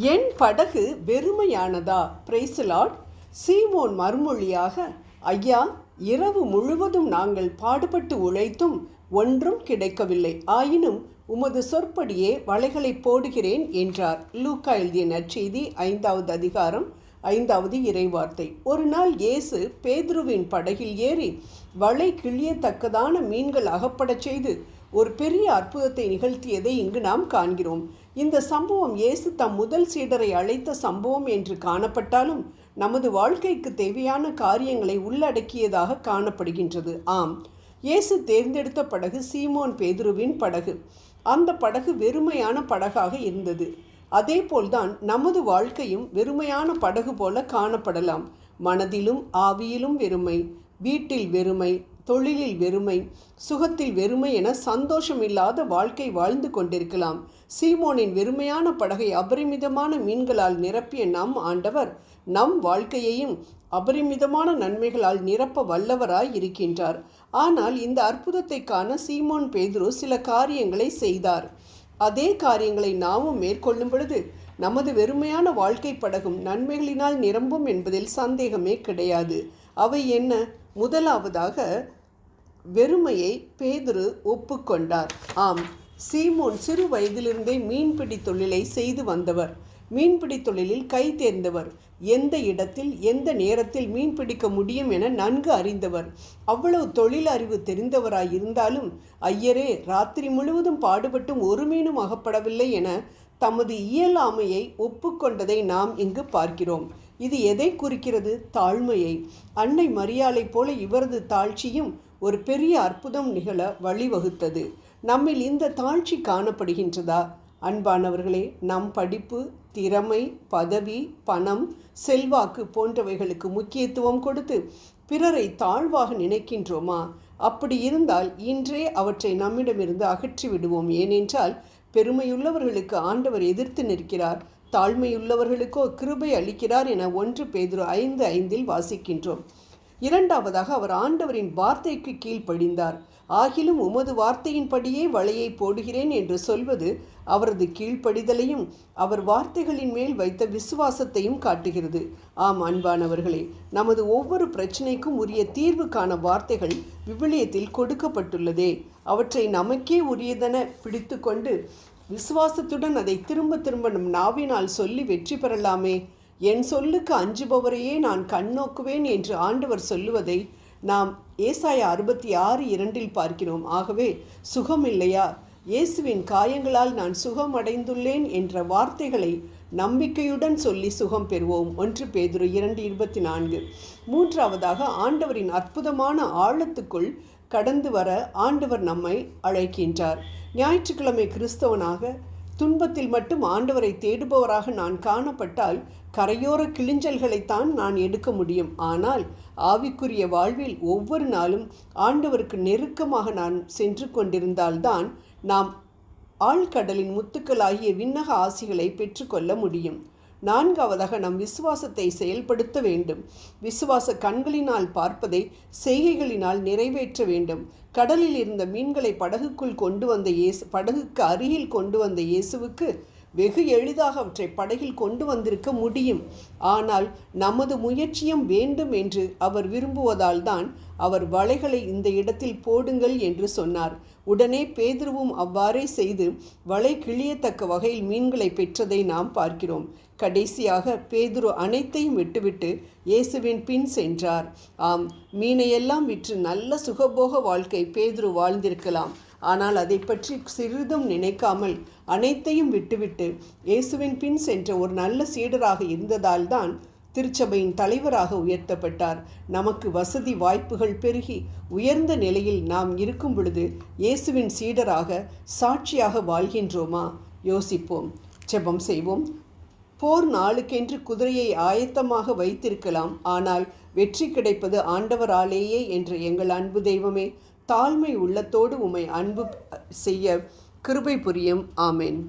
என் படகு வெறுமையானதா? பிரைசலாட் சீமோன் மறுமொழியாக ஐயா இரவு முழுவதும் நாங்கள் பாடுபட்டு உழைத்தும் ஒன்றும் கிடைக்கவில்லை. ஆயினும் உமது சொற்படியே வலைகளை போடுகிறேன் என்றார். லூக்கா எழுதிய நற்செய்தி ஐந்தாவது அதிகாரம் ஐந்தாவது இறைவார்த்தை. ஒரு நாள் இயேசு பேதுருவின் படகில் ஏறி வலை கிழியத்தக்கதான மீன்கள் அகப்படச் செய்து ஒரு பெரிய அற்புதத்தை நிகழ்த்தியதை இங்கு நாம் காண்கிறோம். இந்த சம்பவம் இயேசு தம் முதல் சீடரை அழைத்த சம்பவம் என்று காணப்பட்டாலும் நமது வாழ்க்கைக்கு தேவையான காரியங்களை உள்ளடக்கியதாக காணப்படுகின்றது. ஆம் இயேசு தேர்ந்தெடுத்த படகு சீமோன் பேதுருவின் படகு. அந்த படகு வெறுமையான படகாக இருந்தது. அதேபோல்தான் நமது வாழ்க்கையும் வெறுமையான படகு போல காணப்படலாம். மனதிலும் ஆவியிலும் வெறுமை வீட்டில் வெறுமை தொழிலில் வெறுமை சுகத்தில் வெறுமை என சந்தோஷமில்லாத வாழ்க்கை வாழ்ந்து கொண்டிருக்கலாம். சீமோனின் வெறுமையான படகை அபரிமிதமான மீன்களால் நிரப்பிய நம் ஆண்டவர் நம் வாழ்க்கையையும் அபரிமிதமான நன்மைகளால் நிரப்ப வல்லவராய் இருக்கின்றார். ஆனால் இந்த அற்புதத்தை காண சீமோன் பேதுரு சில காரியங்களை செய்தார். அதே காரியங்களை நாமும் மேற்கொள்ளும் பொழுது நமது வெறுமையான வாழ்க்கை படகும் நன்மைகளினால் நிரம்பும் என்பதில் சந்தேகமே கிடையாது. அவை என்ன? முதலாவதாக வெறுமையை பேதுரு ஒப்புக்கொண்டார். ஆம் சீமோன் சிறு வயதிலிருந்தே மீன்பிடி தொழிலை செய்து வந்தவர். மீன்பிடி தொழிலில் கை தேர்ந்தவர். எந்த இடத்தில் எந்த நேரத்தில் மீன் பிடிக்க முடியும் என நன்கு அறிந்தவர். அவ்வளவு தொழில் அறிவு தெரிந்தவராய் இருந்தாலும் ஐயரே ராத்திரி முழுவதும் பாடுபட்டும் ஒரு மீனும் அகப்படவில்லை என தமது இயலாமையை ஒப்புக்கொண்டதை நாம் இங்கு பார்க்கிறோம். இது எதை குறிக்கிறது? தாழ்மையை. அன்னை மரியாளை போல இவரது தாழ்ச்சியும் ஒரு பெரிய அற்புதம் நிகழ வழிவகுத்தது. நம்மில் இந்த தாழ்ச்சி காணப்படுகின்றதா? அன்பானவர்களே நம் படிப்பு திறமை பதவி பணம் செல்வாக்கு போன்றவைகளுக்கு முக்கியத்துவம் கொடுத்து பிறரை தாழ்வாக நினைக்கின்றோமா? அப்படி இருந்தால் இன்றே அவற்றை நம்மிடமிருந்து அகற்றி விடுவோம் ஏனென்றால் பெருமையுள்ளவர்களுக்கு ஆண்டவர் எதிர்த்து நிற்கிறார். தாழ்மையுள்ளவர்களுக்கோ கிருபை அளிக்கிறார் என ஒன்று பேதுரு ஐந்து ஐந்தில் வாசிக்கின்றோம். இரண்டாவதாக அவர் ஆண்டவரின் வார்த்தைக்கு கீழ்ப்படிந்தார். ஆகிலும் உமது வார்த்தையின்படியே வலையை போடுகிறேன் என்று சொல்வது அவரது கீழ்ப்படிதலையும் அவர் வார்த்தைகளின் மேல் வைத்த விசுவாசத்தையும் காட்டுகிறது. ஆம் அன்பானவர்களே நமது ஒவ்வொரு பிரச்சனைக்கும் உரிய தீர்வுக்கான வார்த்தைகள் விவிலியத்தில் கொடுக்கப்பட்டுள்ளதே. அவற்றை நமக்கே உரியதென பிடித்து கொண்டு விசுவாசத்துடன் அதை திரும்ப திரும்ப நம் நாவினால் சொல்லி வெற்றி பெறலாமே. என் சொல்லுக்கு அஞ்சுபவரையே நான் கண்ணோக்குவேன் என்று ஆண்டவர் சொல்லுவதை நாம் ஏசாய அறுபத்தி ஆறு இரண்டில் பார்க்கிறோம். ஆகவே சுகம் இல்லையா? இயேசுவின் காயங்களால் நான் சுகம் அடைந்துள்ளேன் என்ற வார்த்தைகளை நம்பிக்கையுடன் சொல்லி சுகம் பெறுவோம். ஒன்று பேதுரு இரண்டு இருபத்தி நான்கு. மூன்றாவதாக ஆண்டவரின் அற்புதமான ஆழத்துக்குள் கடந்து வர ஆண்டவர் நம்மை அழைக்கின்றார். ஞாயிற்றுக்கிழமை கிறிஸ்தவனாக துன்பத்தில் மட்டும் ஆண்டவரை தேடுபவராக நான் காணப்பட்டால் கரையோர கிழிஞ்சல்களைத்தான் நான் எடுக்க முடியும். ஆனால் ஆவிக்குரிய வாழ்வில் ஒவ்வொரு நாளும் ஆண்டவருக்கு நெருக்கமாக நான் சென்று கொண்டிருந்தால்தான் நாம் ஆழ்கடலின் முத்துக்களாகிய விண்ணக ஆசிகளை பெற்றுக்கொள்ள முடியும். நான்காவதாக நம் விசுவாசத்தை செயல்படுத்த வேண்டும். விசுவாச கண்களினால் பார்ப்பதை செய்கைகளினால் நிறைவேற்ற வேண்டும். கடலில் இருந்த மீன்களை படகுக்குள் கொண்டு வந்த இயேசு படகுக்கு அருகில் கொண்டு வந்த இயேசுவுக்கு வெகு எளிதாக அவற்றை படகில் கொண்டு வந்திருக்க முடியும். ஆனால் நமது முயற்சியும் வேண்டும் என்று அவர் விரும்புவதால் தான் அவர் வலைகளை இந்த இடத்தில் போடுங்கள் என்று சொன்னார். உடனே பேதுருவும் அவ்வாறே செய்து வலை கிழியத்தக்க வகையில் மீன்களை பெற்றதை நாம் பார்க்கிறோம். கடைசியாக பேதுரு அனைத்தையும் விட்டுவிட்டு இயேசுவின் பின் சென்றார். ஆம் மீனையெல்லாம் விற்று நல்ல சுகபோக வாழ்க்கை பேதுரு வாழ்ந்திருக்கலாம். ஆனால் அதை பற்றி சிறிதும் நினைக்காமல் அனைத்தையும் விட்டுவிட்டு இயேசுவின் பின் சென்ற ஒரு நல்ல சீடராக இருந்ததால் தான் திருச்சபையின் தலைவராக உயர்த்தப்பட்டார். நமக்கு வசதி வாய்ப்புகள் பெருகி உயர்ந்த நிலையில் நாம் இருக்கும் பொழுது இயேசுவின் சீடராக சாட்சியாக வாழ்கின்றோமா? யோசிப்போம். ஜெபம் செய்வோம். போர் நாளுக்கென்று குதிரையை ஆயத்தமாக வைத்திருக்கலாம். ஆனால் வெற்றி கிடைப்பது ஆண்டவராலேயே என்ற எங்கள் அன்பு தெய்வமே தாழ்மை உள்ளத்தோடு உம்மை அன்பு செய்ய கிருபை புரியும். ஆமேன்.